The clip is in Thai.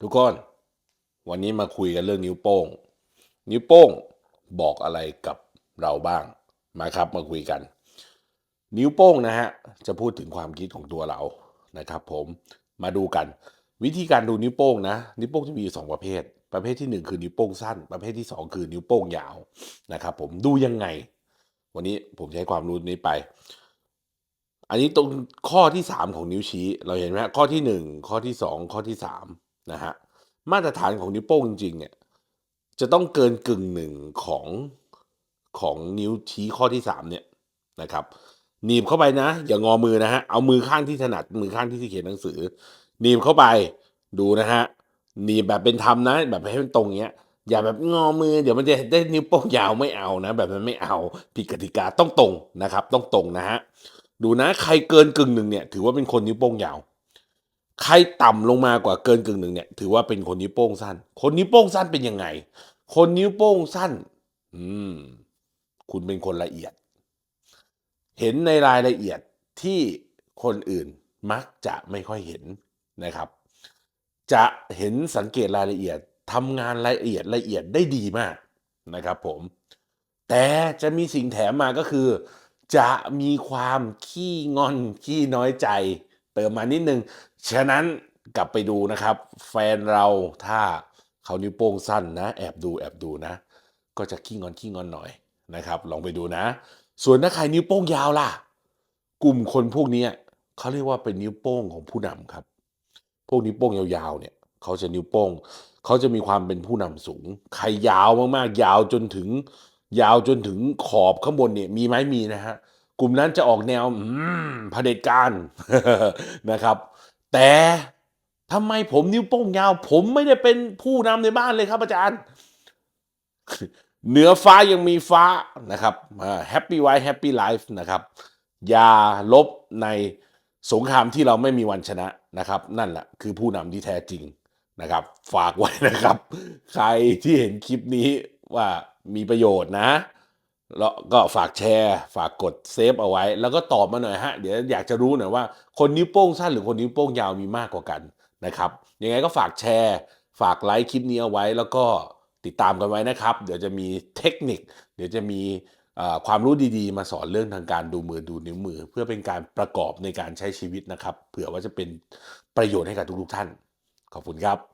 ทุกคน วันนี้มาคุยกันเรื่องนิ้วโป้ง นิ้วโป้งบอกอะไรกับเราบ้างมาครับมาคุยกัน นิ้วโป้งนะฮะจะพูดถึงความคิดของตัวเรานะครับ ผมมาดูกัน วิธีการดูนิ้วโป้งนะ นิ้วโป้งจะมีอยู่สองประเภท ประเภทที่หนึ่งคือนิ้วโป้งสั้น ประเภทที่สองคือนิ้วโป้งยาวนะครับ ผมดูยังไง วันนี้ผมใช้ความรู้นี้ไป อันนี้ตรงข้อที่สามของนิ้วชี้ เราเห็นไหมข้อที่หนึ่งข้อที่สองข้อที่สาม นะฮะมาตรฐานของนิ้วโป้งจริงๆเนี่ยจะต้องเกินกึ่งหนึ่งของของนิ้วชี้ข้อที่สามเนี่ยนะครับหนีบเข้าไปนะ อย่างงอมือนะฮะเอามือข้างที่ถนัดมือข้างที่ที่เขียนหนังสือหนีบเข้าไปดูนะฮะหนีบแบบเป็นธรรมนะ แบบให้มันตรงเงี้ยอย่าแบบงอมือเดี๋ยวมันจะได้นิ้วโป้งยาวไม่เอานะ แบบนั้นไม่เอาผิดกติกาต้องตรงนะครับ ต้องตรงนะฮะดูนะใครเกินกึ่งหนึ่งเนี่ยถือว่าเป็นคนนิ้วโป้งยาว ใครต่ำลงมากว่าเกินกึ่งหนึ่งเนี่ยถือว่าเป็นคนนิ้วโป้งสั้น คนนิ้วโป้งสั้นเป็นยังไง คนนิ้วโป้งสั้น อืม คุณเป็นคนละเอียด เห็นในรายละเอียดที่คนอื่นมักจะไม่ค่อยเห็นนะครับ จะเห็นสังเกตรายละเอียดทำงานรายละเอียดละเอียดได้ดีมากนะครับ ผม แต่จะมีสิ่งแถมมาก็คือ จะมีความขี้งอนขี้น้อยใจ เติมมานิดนึง ฉะนั้นกลับไปดูนะครับ แฟนเราถ้าเขานิ้วโป้งสั้นนะ แอบดูแอบดูนะ ก็จะขี้งอนขี้งอนหน่อยนะครับ ลองไปดูนะ ส่วนถ้าใครนิ้วโป้งยาวล่ะ กลุ่มคนพวกนี้เขาเรียกว่าเป็นนิ้วโป้งของผู้นำครับ พวกนิ้วโป้งยาวๆเนี่ยเขาจะนิ้วโป้งเขาจะมีความเป็นผู้นำสูง ใครยาวมากๆ ยาวจนถึง ยาวจนถึงขอบข้างบนเนี่ยมีไหมมีนะฮะ กลุ่มนั้นจะออกแนวเผด็จการนะครับ แต่ทำไมผมนิ้วโป้งยาว ผมไม่ได้เป็นผู้นำในบ้านเลยครับอาจารย์ เหนือฟ้ายังมีฟ้านะครับแฮปปี้ไวท์แฮปปี้ไลฟ์นะครับ อย่าลบในสงครามที่เราไม่มีวันชนะนะครับ นั่นแหละคือผู้นำที่แท้จริงนะครับ ฝากไว้นะครับ ใครที่เห็นคลิปนี้ว่ามีประโยชน์นะ แล้วก็ฝากแชร์ ฝากกดเซฟเอาไว้ แล้วก็ตอบมาหน่อยฮะ เดี๋ยวอยากจะรู้หน่อยว่า คนนิ้วโป้งสั้นหรือคนนิ้วโป้งยาวมีมากกว่ากันนะครับ ยังไงก็ฝากแชร์ ฝากไลค์คลิปนี้เอาไว้ แล้วก็ติดตามกันไว้นะครับ เดี๋ยวจะมีเทคนิค เดี๋ยวจะมีความรู้ดีๆ มาสอนเรื่องทางการดูมือดูนิ้วมือ เพื่อเป็นการประกอบในการใช้ชีวิตนะครับ เผื่อว่าจะเป็นประโยชน์ให้กับทุกๆท่าน ขอบคุณครับ